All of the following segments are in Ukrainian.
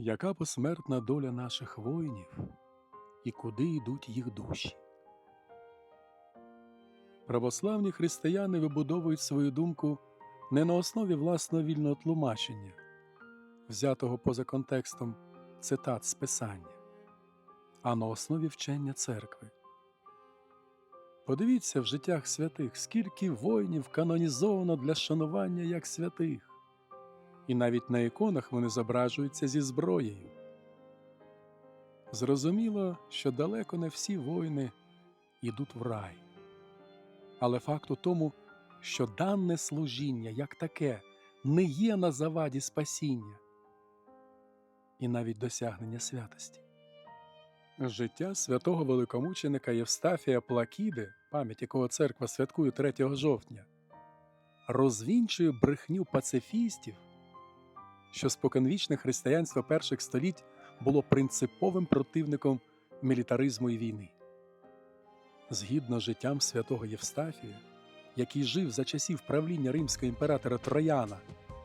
Яка посмертна доля наших воїнів і куди йдуть їх душі? Православні християни вибудовують свою думку не на основі власного вільного тлумачення, взятого поза контекстом цитат з Писання, а на основі вчення церкви. Подивіться в життях святих, скільки воїнів канонізовано для шанування як святих, і навіть на іконах вони зображуються зі зброєю. Зрозуміло, що далеко не всі воїни йдуть в рай. Але факт у тому, що дане служіння як таке не є на заваді спасіння і навіть досягнення святості. Життя святого великомученика Євстафія Плакіди, пам'ять якого церква святкує 3 жовтня, розвінчує брехню пацифістів, що споконвічне християнство перших століть було принциповим противником мілітаризму і війни. Згідно з життям святого Євстафія, який жив за часів правління римського імператора Трояна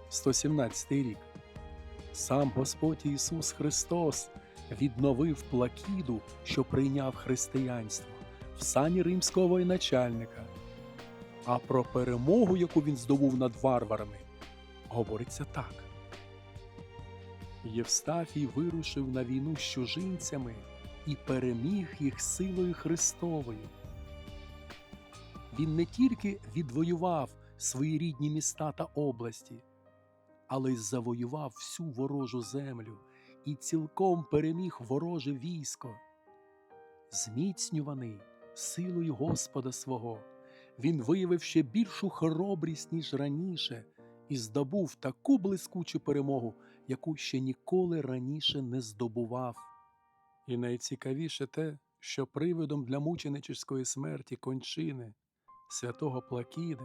117 рік, сам Господь Ісус Христос відновив плакіду, що прийняв християнство в сані римського воєначальника. А про перемогу, яку він здобув над варварами, говориться так. Євстафій вирушив на війну з чужинцями і переміг їх силою Христовою. Він не тільки відвоював свої рідні міста та області, але й завоював всю ворожу землю і цілком переміг вороже військо. Зміцнюваний силою Господа свого, він виявив ще більшу хоробрість, ніж раніше, і здобув таку блискучу перемогу, яку ще ніколи раніше не здобував. І найцікавіше те, що приводом для мученичівської смерті кончини святого Плакіди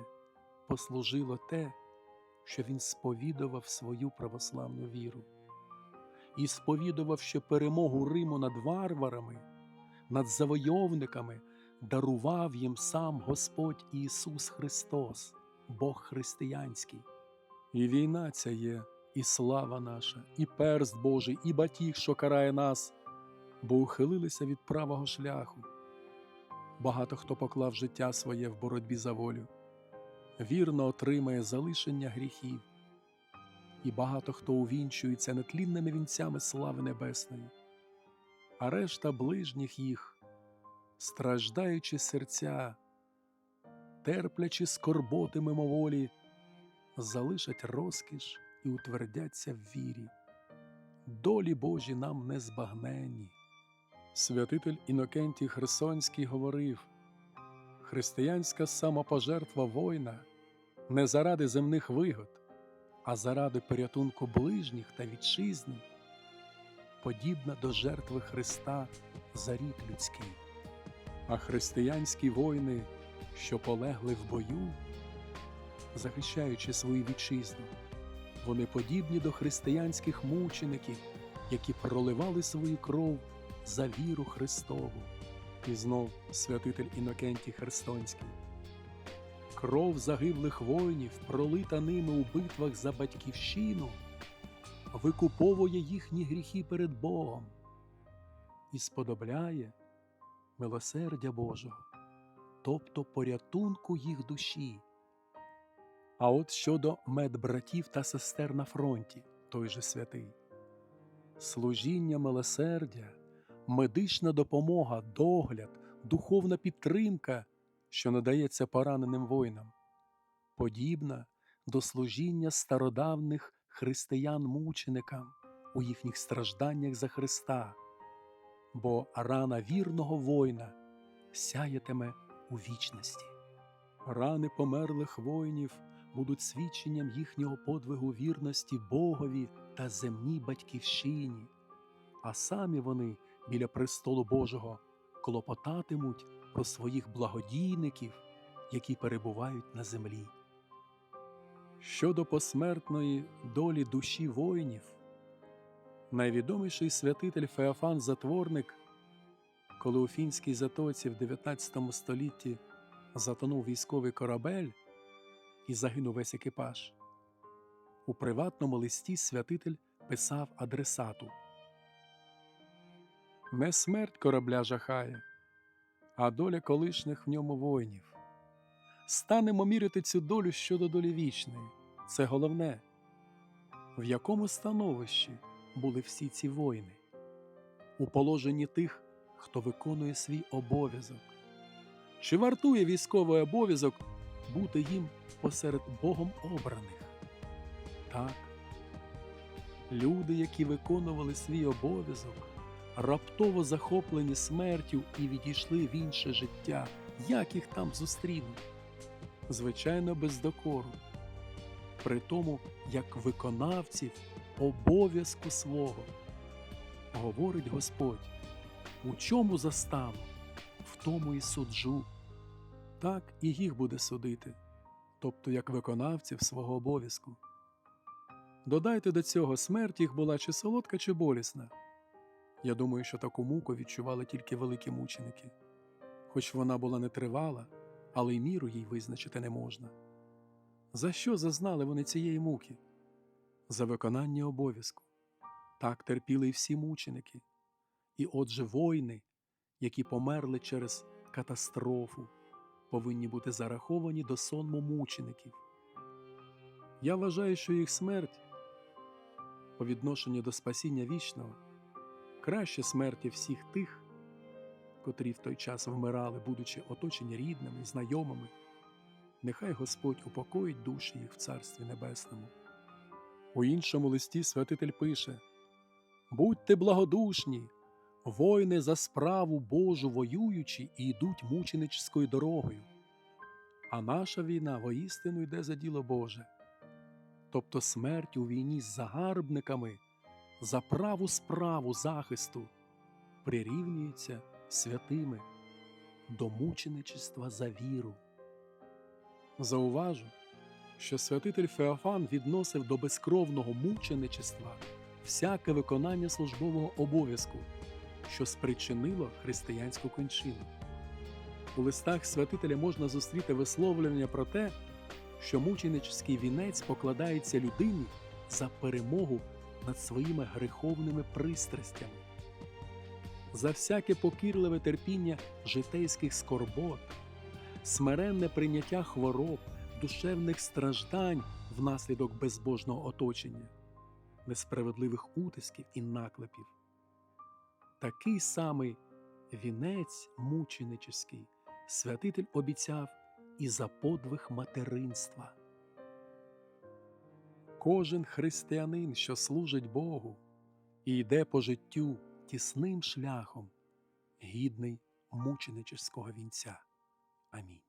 послужило те, що він сповідував свою православну віру і сповідував, що перемогу Риму над варварами, над завойовниками дарував їм сам Господь Ісус Христос, Бог християнський. І війна ця є, і слава наша, і перст Божий, і батіг, що карає нас, бо ухилилися від правого шляху. Багато хто поклав життя своє в боротьбі за волю, вірно отримає залишення гріхів, і багато хто увінчується нетлінними вінцями слави небесної, а решта ближніх їх, страждаючи серця, терплячи скорботи мимоволі, залишать розкіш і утвердяться в вірі. Долі Божі нам не збагненні. Святитель Інокентій Херсонський говорив: християнська самопожертва воїна не заради земних вигод, а заради порятунку ближніх та вітчизни, подібна до жертви Христа за рід людський. А християнські воїни, що полегли в бою, захищаючи свою вітчизну, вони подібні до християнських мучеників, які проливали свою кров за віру Христову. І знов святитель Інокентій Херсонський. Кров загиблих воїнів, пролита ними у битвах за батьківщину, викуповує їхні гріхи перед Богом і сподобляє милосердя Божого, тобто порятунку їх душі. А от щодо медбратів та сестер на фронті, той же святий, служіння милосердя, медична допомога, догляд, духовна підтримка, що надається пораненим воїнам, подібна до служіння стародавних християн-мученикам у їхніх стражданнях за Христа, бо рана вірного воїна сяятиме у вічності. Рани померлих воїнів будуть свідченням їхнього подвигу вірності Богові та земній батьківщині, а самі вони біля престолу Божого клопотатимуть про своїх благодійників, які перебувають на землі. Щодо посмертної долі душі воїнів, найвідоміший святитель Феофан Затворник, коли у фінській затоці в 19 столітті затонув військовий корабель і загинув весь екіпаж. У приватному листі святитель писав адресату. Не смерть корабля жахає, а доля колишніх в ньому воїнів. Станемо міряти цю долю щодо долі вічної. Це головне. В якому становищі були всі ці воїни? У положенні тих, хто виконує свій обов'язок. Чи вартує військовий обов'язок бути їм посеред Богом обраних? Так. Люди, які виконували свій обов'язок, раптово захоплені смертю і відійшли в інше життя, як їх там зустрінуть? Звичайно, без докору. При тому, як виконавців обов'язку свого. Говорить Господь, у чому застану, в тому і суджу. Так і їх буде судити, тобто як виконавців свого обов'язку. Додайте до цього смерть їх була чи солодка, чи болісна. Я думаю, що таку муку відчували тільки великі мученики, хоч вона була нетривала, але й міру їй визначити не можна. За що зазнали вони цієї муки? За виконання обов'язку. Так терпіли й всі мученики. І отже, воїни, які померли через катастрофу, повинні бути зараховані до сонму мучеників. Я вважаю, що їх смерть по відношенню до спасіння вічного краще смерті всіх тих, котрі в той час вмирали, будучи оточені рідними, знайомими. Нехай Господь упокоїть душі їх в Царстві Небесному. У іншому листі святитель пише Будьте благодушні, воїни за справу Божу воюючи і йдуть мученическою дорогою. А наша війна воістину йде за діло Боже. Тобто смерть у війні з загарбниками за праву справу захисту прирівнюється святими до мученичества за віру. Зауважу, що святитель Феофан відносив до безкровного мученичества всяке виконання службового обов'язку, що спричинило християнську кончину. У листах святителя можна зустріти висловлення про те, що мученический вінець покладається людині за перемогу над своїми греховними пристрастями, за всяке покірливе терпіння житейських скорбот, смиренне прийняття хвороб, душевних страждань внаслідок безбожного оточення, несправедливих утисків і наклепів. Такий самий вінець мученический святитель обіцяв і за подвиг материнства. Кожен християнин, що служить Богу і йде по життю тісним шляхом, гідний мученического вінця. Амінь.